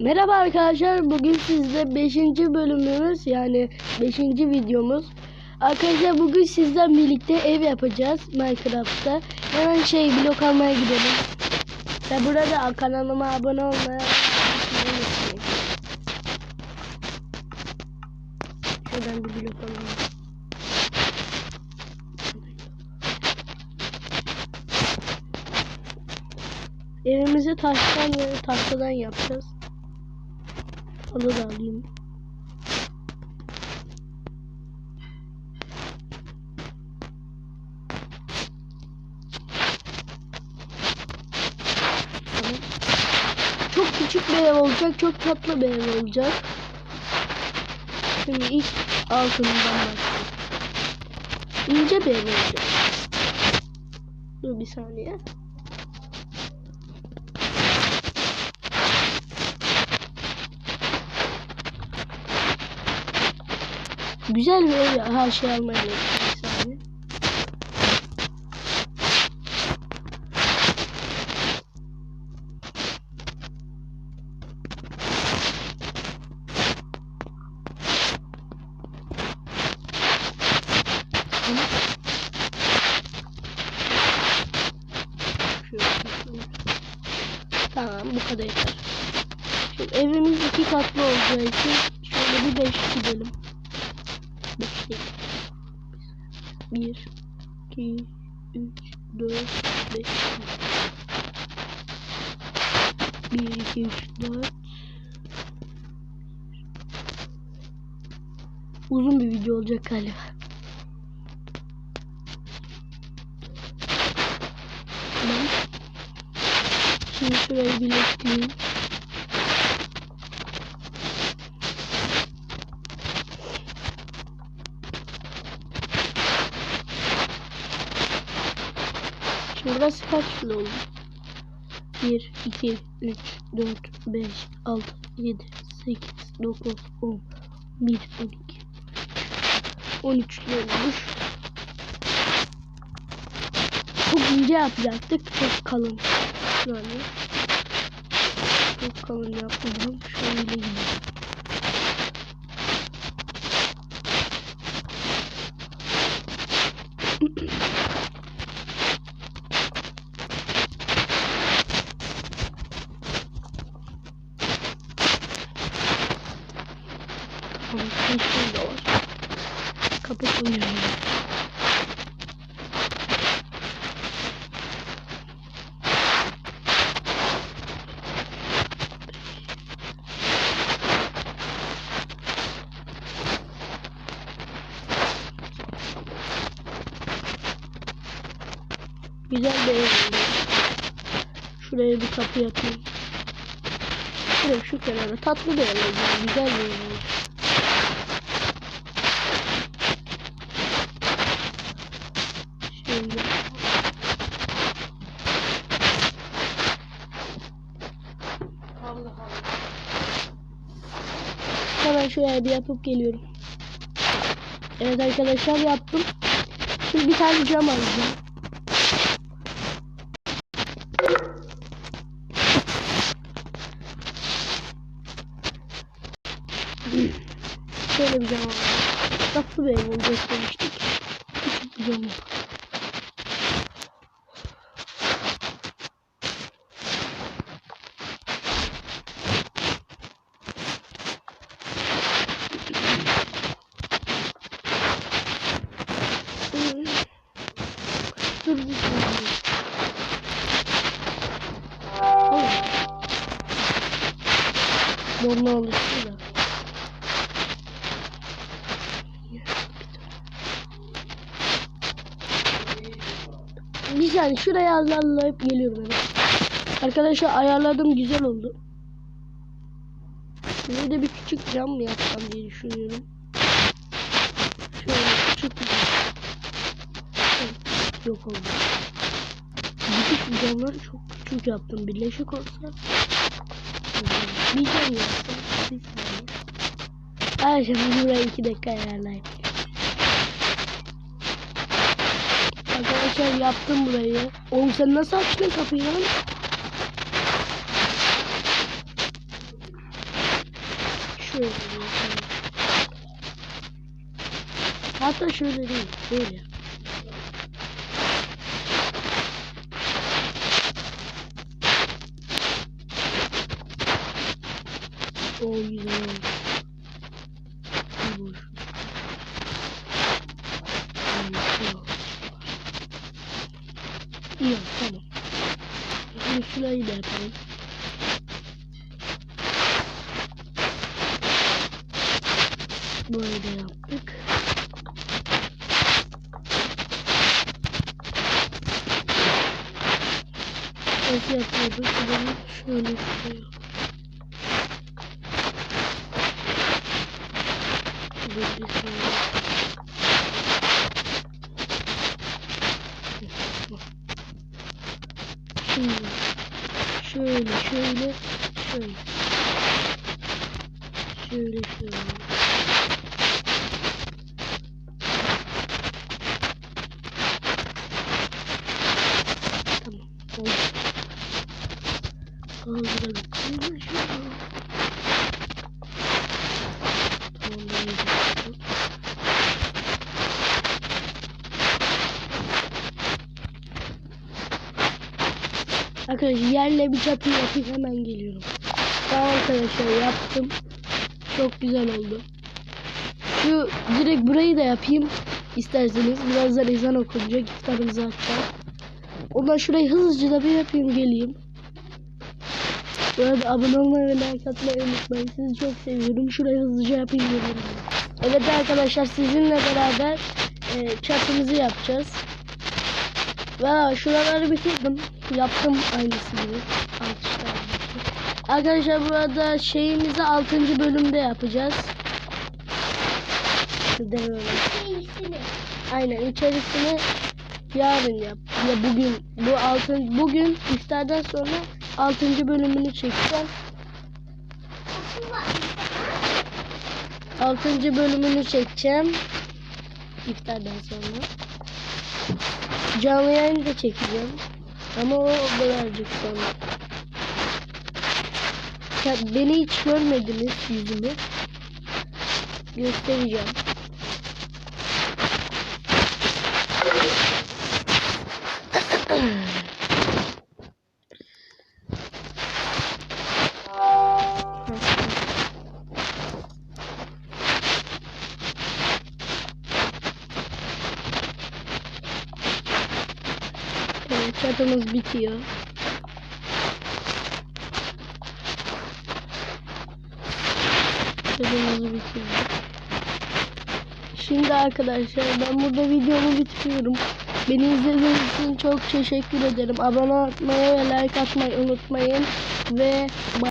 Merhaba arkadaşlar. Bugün sizde 5. bölümümüz yani 5. videomuz. Arkadaşlar bugün sizden birlikte ev yapacağız Minecraft'ta. Hemen şey blok almaya gidelim. Ve burada kanalıma abone olmayı unutmayın. Şuradan bir blok alalım. Evimizi taştan ve tahtadan yapacağız. Onu da alayım. Çok küçük bir ev olacak, çok tatlı bir ev olacak. Şimdi ilk altından başlayalım. İnce bir ev olacak. Dur bir saniye. Güzel bir ev ya. Her şey almaya gerek. Tamam bu kadar yeter. Şimdi evimiz iki katlı olacağı için şöyle bir beş gidelim. Bir, iki, üç, dört, beş. Bir, iki, üç, dört. Uzun bir video olacak galiba. Tamam. Şimdi şurayı birleştireyim. Burası kaç kilo oldu? 1, 2, 3, 4, 5, 6, 7, 8, 9, 10, 1, 12, 13 kilo olmuş. Çok ince yapacaktık. Çok kalın. Yani. Çok kalın yapmadım. Şöyle gidiyor. Tamam, pencere de var. Kapı koyuyorum. Güzel bir ev. Şuraya bir kapı yapayım. Şuraya şu kenara tatlı bir ev. Güzel bir ev oldu. Şimdi. Hemen şuraya bir yapıp geliyorum. Evet arkadaşlar yaptım. Şimdi bir tane cam alacağım. Şöyle bir cam alalım. Tatlı bir ev olacak demiştik. Küçük bir cam yok. Saniye. Oh. Donla oluştu da. Bir saniye şuraya ayarlayıp geliyorum hemen. Arkadaşlar ayarladım güzel oldu. Şuraya da bir küçük cam mı yapsam diye düşünüyorum. Şöyle küçük bir cam. Evet, Yok oldu. Küçük camları çok küçük yaptım. Birleşik olsa. Cam yaptım. Bir saniye. Arkadaşlar burayı iki dakika ayarlayayım. Arkadaşlar yaptım burayı. Oğlum sen nasıl açtın kapıyı lan? Şöyle. Hatta şöyle değil. Böyle. O güzel oldu. Boş. İyi tamam. Şimdi şurayı da yapalım. Böyle de yaptık. Nasıl yapıyorduk? Bunu şöyle şöyle. Şimdi şöyle şöyle şöyle. Şöyle şöyle. Tamam. Oldu. Kaldıralım. Kaldıralım. Tamam. böyle yapalım. Arkadaşlar yerle bir çatı yapayım hemen geliyorum. Tamam arkadaşlar yaptım. Çok güzel oldu. Şu direkt burayı da yapayım isterseniz. Birazdan ezan okunacak iftarımızı hatta. Ondan şurayı hızlıca da bir yapayım geleyim. Bu arada abone olmayı ve like atmayı unutmayın. Sizi çok seviyorum. Şurayı hızlıca yapayım geliyorum. Evet arkadaşlar sizinle beraber e, çatımızı yapacağız. Ve şuraları bitirdim. Yaptım aynısı gibi. Alkışlar. Arkadaşlar burada şeyimizi 6. bölümde yapacağız. Böyle. Aynen içerisini yarın yap. Ya bugün bu altın bugün iftardan sonra 6. bölümünü çekeceğim. 6. bölümünü çekeceğim. İftardan sonra. Canlı yayın da çekeceğim. Ama o birazcık sonra. Ya beni hiç görmediniz yüzümü. Göstereceğim. Çatımız bitiyor. Çatımız bitiyor. Şimdi arkadaşlar ben burada videomu bitiriyorum. Beni izlediğiniz için çok teşekkür ederim. Abone olmayı ve like atmayı unutmayın. Ve